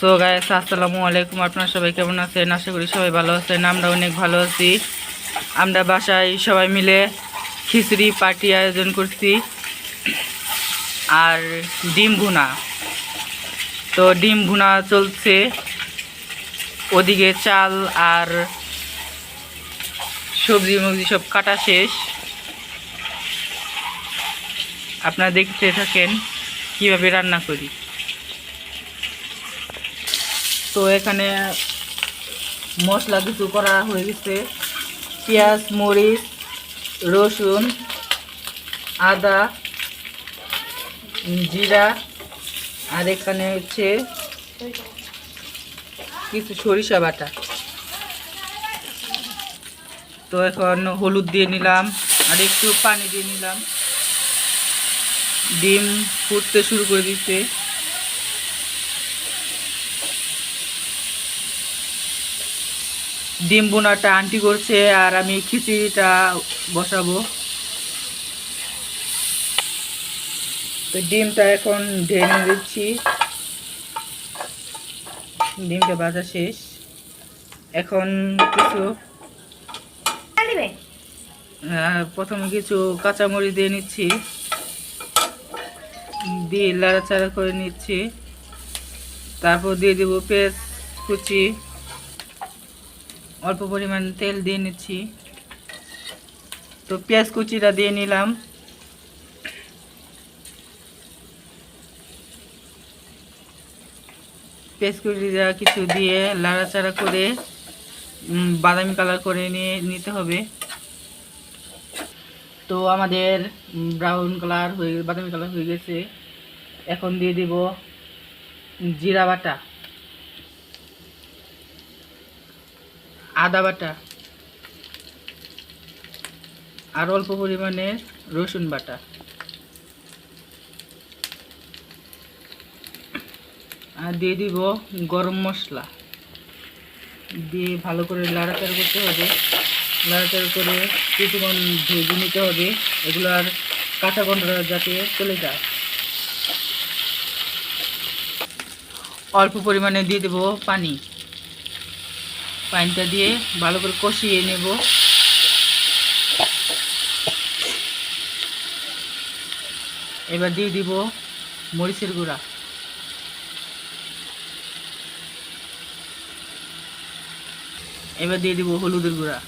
So guys আসসালামু আলাইকুম। আপনারা সবাই কেমন আছেন? আশা করি সবাই ভালো আছেন। আমরা অনেক ভালো আছি। আমরা বাসায় সবাই মিলে খিচুড়ি পার্টি আয়োজন করছি। আর ডিম ভুনা। তো ডিম ভুনা চলছে। ওদিকে চাল আর সবজি মবজি সব কাটা শেষ। আপনারা দেখতে থাকেন কীভাবে রান্না করি। তো এখানে মশলা কিছু করা হয়ে গেছে। পেঁয়াজ, মরিচ, রসুন, আদা, জিরা, আর এখানে হচ্ছে কিছু সরিষা বাটা। তো এখন হলুদ দিয়ে নিলাম, আর একটু পানি দিয়ে নিলাম। ডিম ফুটতে শুরু করে দিচ্ছে। ডিম বোনাটা আন্টি করছে আর আমি খিচুড়িটা বসাবো। তো ডিমটা এখন ঢেলে দিচ্ছি। ডিমটা ভাজা শেষ। এখন কিছু প্রথমে কিছু কাঁচামরিচ দিয়ে নিচ্ছি। দিয়ে লাড়াচাড়া করে নিচ্ছি। তারপর দিয়ে দেবো পেঁয়াজ কুচি। অল্প পরিমাণ তেল দিয়ে নিচ্ছি। তো পেঁয়াজ কুচিটা দিয়ে নিলাম। পেঁয়াজ কুচিটা কিছু দিয়ে লাড়াচাড়া করে বাদামি কালার করে নিয়ে নিতে হবে। তো আমাদের ব্রাউন কালার হয়ে বাদামি কালার হয়ে গেছে। এখন দিয়ে দিব জিরা বাটা। আদা বাটা আর অল্প পরিমাণে রসুন বাটা। আর দিয়ে দিব গরম মশলা। দিয়ে ভালো করে লাড়াচাড়া করতে হবে। লাড়াচাড়া করে কিছুক্ষণ ভেজে নিতে হবে। এগুলার কাঁচা গন্ধটা যাতে চলে যায়। অল্প পরিমাণে দিয়ে দেবো পানি। পানিটা দিয়ে ভালো করে কষিয়ে নেব। এবার দিয়ে দিব মরিচের গুঁড়া। এবার দিয়ে দিব হলুদের গুঁড়া।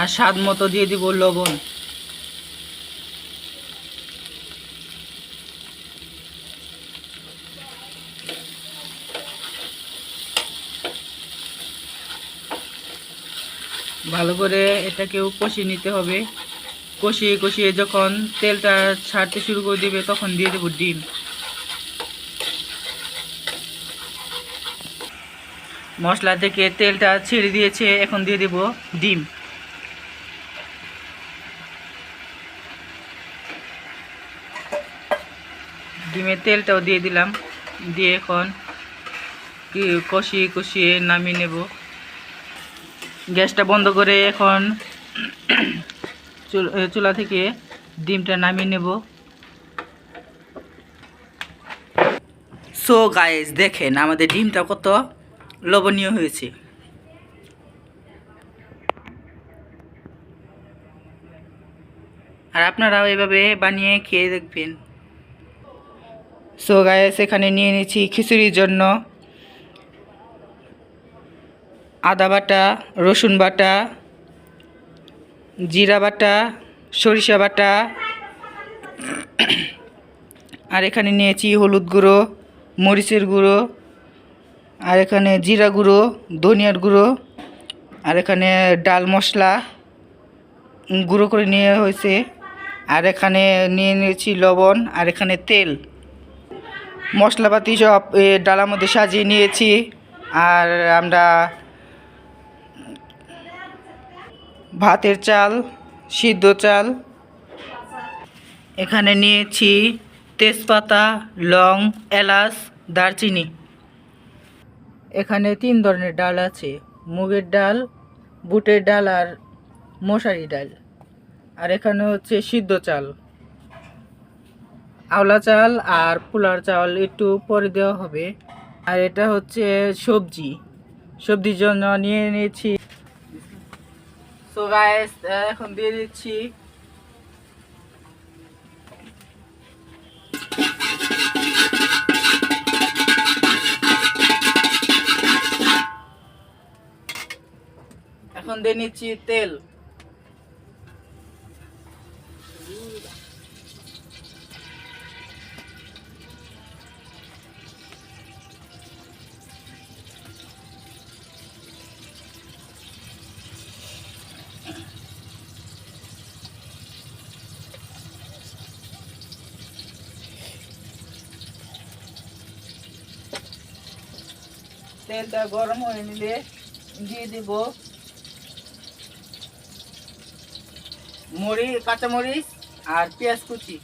আর স্বাদ মতো দিয়ে দিব লবণ। ভালো করে এটাকেও কষিয়ে নিতে হবে। কষিয়ে কষিয়ে যখন তেলটা ছাড়তে শুরু করে দিবে, তখন দিয়ে দেবো ডিম। মশলা থেকে তেলটা ছেড়ে দিয়েছে, এখন দিয়ে দেব ডিম। ডিমের তেলটাও দিয়ে দিলাম। দিয়ে এখন কষিয়ে কষিয়ে নামিয়ে নেব। গ্যাসটা বন্ধ করে এখন চুল- থেকে ডিমটা নামিয়ে নেব। সো গাইস দেখেন, আমাদের ডিমটা কত লবণীয় হয়েছে। আর আপনারাও এভাবে বানিয়ে খেয়ে দেখবেন। সো গাইস এখানে নিয়ে নিচ্ছি খিচুড়ির জন্য। আদা বাটা, রসুন বাটা, জিরা বাটা, সরিষা বাটা। আর এখানে নিয়েছি হলুদ গুঁড়ো, মরিচের গুঁড়ো, আর এখানে জিরা গুঁড়ো, ধনিয়ার গুঁড়ো, আর এখানে ডাল মশলা গুঁড়ো করে নিয়ে হয়েছে। আর এখানে নিয়ে নিয়েছি লবণ, আর এখানে তেল। মশলাপাতি সব ডালার মধ্যে সাজিয়ে নিয়েছি। আর আমরা ভাতের চাল, সিদ্ধ চাল। এখানে নিয়েছি তেজপাতা, লং, এলাচ, দারচিনি। এখানে তিন ধরনের ডাল আছে, মুগের ডাল, বুটের ডাল আর মশারি ডাল। আর এখানে হচ্ছে সিদ্ধ চাল। আওলা চাল আর পোলার চাল একটু পরে দেওয়া হবে। আর এটা হচ্ছে সবজি। সবজির জন্য নিয়ে নিয়েছি সো গাইস এখন দিয়ে দিচ্ছি এখন দিয়ে নিচ্ছি তেল তেলটা গরম হয়ে নিলে দিয়ে দিব মরিচ কাঁচামরিচ আর পেঁয়াজ কুচি।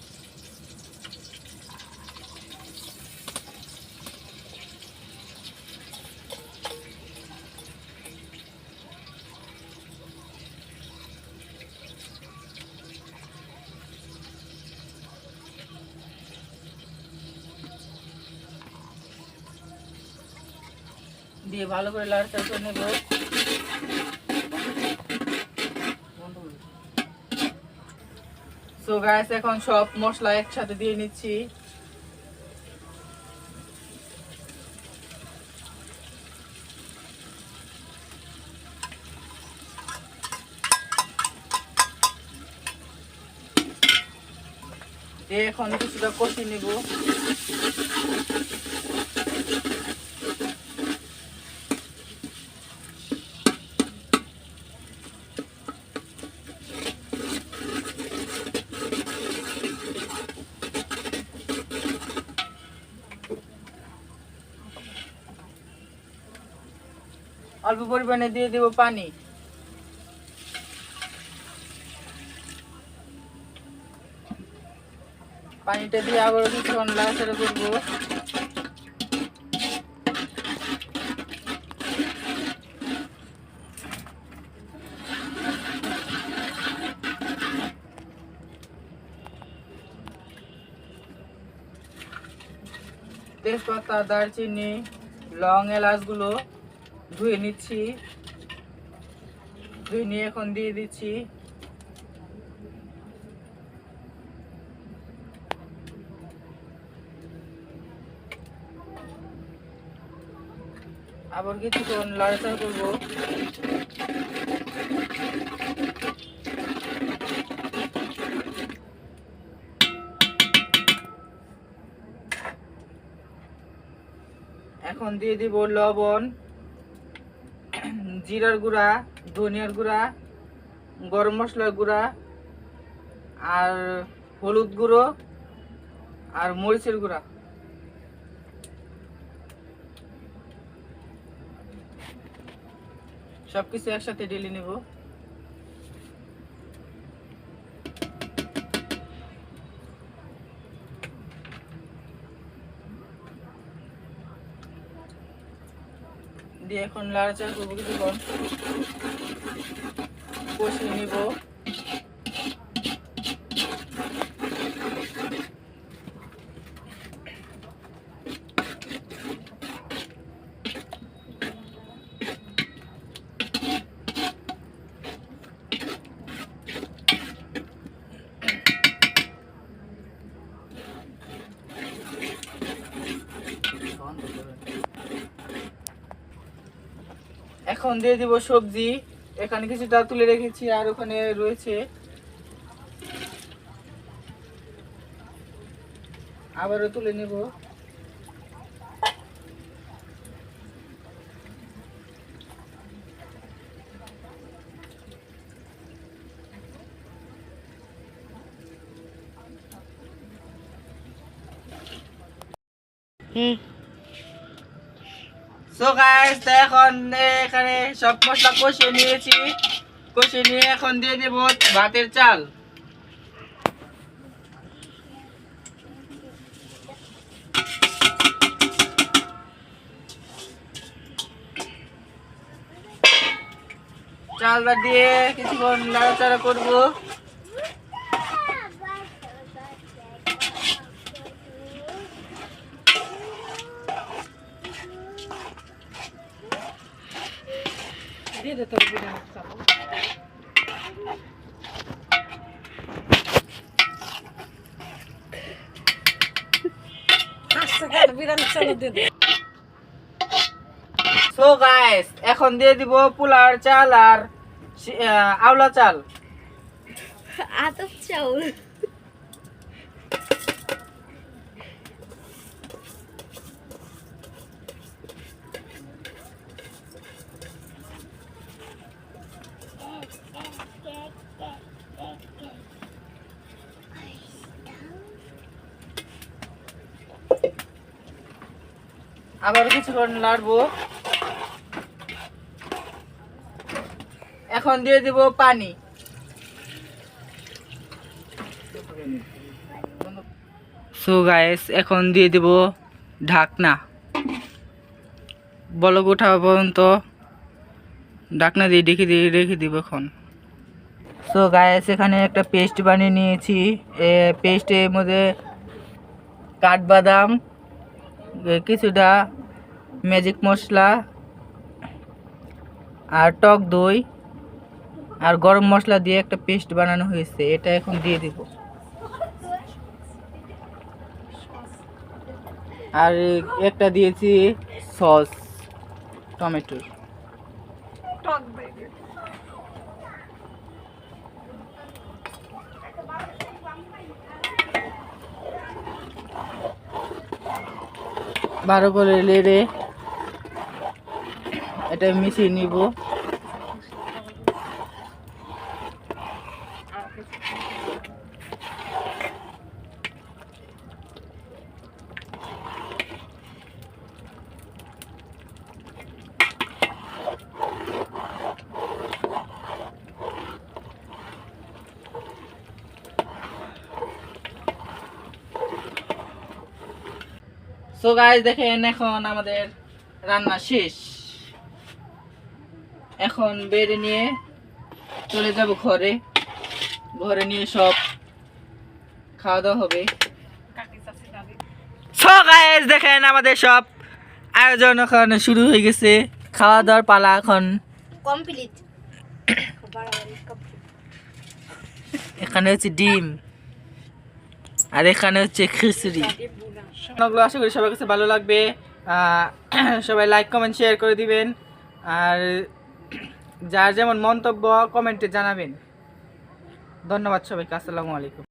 দিয়ে ভালো করে লাড়াচাড়া করে নেব। সো গাইস এখন সব মশলা একসাথে দিয়ে নিচ্ছি। এখন কিছুটা কষিয়ে নিব। পরিমাণে দিয়ে দেব পানি। পানিটা দিয়ে আবারও কিছুক্ষণ লাড়াচাড়া করব। তেজপাতা দারচিনি লং এলাচগুলো ধুয়ে নিচ্ছি। ধুয়ে নিয়ে এখন দিয়ে দিচ্ছি। আবার কিছুক্ষণ লাড়াচাড়া করব। এখন দিয়ে দিব লবণ। জিরার গুঁড়া, ধনিয়ার গুঁড়া, গরম মশলার গুঁড়া, আর হলুদ গুঁড়ো, আর মরিচের গুঁড়া। সব কিছু একসাথে ডেলি নেব। দিয়ে এখন লাড়াচাড়া করব কিছুক্ষণ। কষিয়ে নিব। এখন দিয়ে দিব সবজি। এখানে কিছুটা তুলে রেখেছি আর ওখানে রয়েছে। আবারও তুলে নেব। হুম। সো গাইস এখন এখানে সব মশলা কষিয়ে নিয়েছি। কষিয়ে নিয়ে এখন দিয়ে দেব ভাতের চাল। চালটা দিয়ে কিছুক্ষণ নাড়াচাড়া করব। দিয়ে দে তোর বিরিয়ানি সো গাইস এখন দিয়ে দিব পোলার চাল আর আওলা চাল। আতপ চাউল। আবার কিছুক্ষণ নাড়বো। এখন দিয়ে দিব পানি। সো গায়েস এখন দিয়ে দিব ঢাকনা। বলক ওঠা পর্যন্ত ঢাকনা দিয়ে রেখে দিয়ে রেখে দিব এখন। সো গায়েস এখানে একটা পেস্ট বানিয়ে নিয়েছি। পেস্টের মধ্যে কাঠবাদাম কিছুটা ম্যাজিক মশলা আর টক দই আর গরম মশলা দিয়ে একটা পেস্ট বানানো হয়েছে, এটা এখন দিয়ে দিব। আর একটা দিয়েছি সস টমেটো টক দই দে ভালো করে লেড়ে এটা মিশিয়ে নিব। সো গাইস দেখেন এখন আমাদের রান্না শেষ। এখন বেড়ে নিয়ে চলে যাব ঘরে। ঘরে নিয়ে সব খাওয়া দাওয়া হবে। সো গাইস দেখেন আমাদের সব আয়োজন এখন শুরু হয়ে গেছে। খাওয়া দাওয়ার পালা এখন কমপ্লিট এখানে হচ্ছে ডিম। আর এখানে হচ্ছে খিচুড়ি। আশা করি সবার কাছে ভালো লাগবে। সবাই লাইক কমেন্ট শেয়ার করে দিবেন। আর যার যেমন মন্তব্য কমেন্টে জানাবেন। ধন্যবাদ সবাইকে, আসসালামু আলাইকুম।